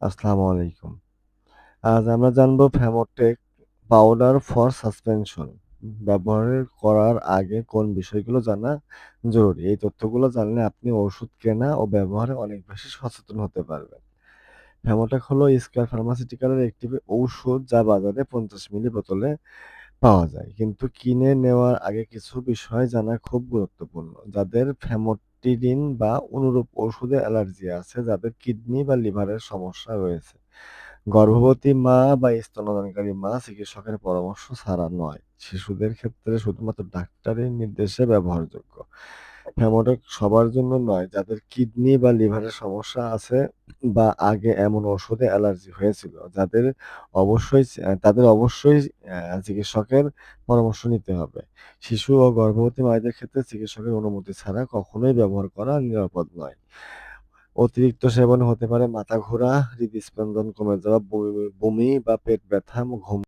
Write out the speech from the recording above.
আসসালামু আলাইকুম। আজ আমরা জানব ফেমোটেক পাউডার ফর সাসপেনশন ব্যবহার করার আগে কোন বিষয়গুলো জানা জরুরি। এই তথ্যগুলো জানলে আপনি ওষুধ কেনা ও ব্যবহারে অনেক বেশি সচেতন হতে পারবেন। ফেমোটেক হলো স্কয়ার ফার্মাসিউটিক্যালের একটি ঔষধ যা বাজারে ৫০ মিলি বোতলে পাওয়া যায়। কিন্তু কিনে নেওয়ার আগে কিছু বিষয় জানা খুব গুরুত্বপূর্ণ। যাদের ফ্যামোটিডিন বা অনুরূপ ওষুধে অ্যালার্জি আছে, যাদের কিডনি বা লিভারের সমস্যা রয়েছে, গর্ভবতী মা বা স্তনদানকারী মা চিকিৎসকের পরামর্শ ছাড়া নয়। শিশুদের ক্ষেত্রে শুধুমাত্র ডাক্তারের নির্দেশে ব্যবহারযোগ্য। ফেমোটেক সবার জন্য নয়, যাদের কিডনি বা লিভারের সমস্যা আছে বা আগে এমন ওষুধে অ্যালার্জি হয়েছিল, যাদের অবশ্যই তাদের অবশ্যই চিকিৎসকের পরামর্শ নিতে হবে। শিশু ও গর্ভবতী মায়েদের ক্ষেত্রে চিকিৎসকের অনুমতি ছাড়া কখনোই ব্যবহার করা নিরাপদ নয়। অতিরিক্ত সেবনে হতে পারে মাথা ঘোরা, হৃদস্পন্দন কমে যাওয়া, বমি বা পেট ব্যথা, ঘুম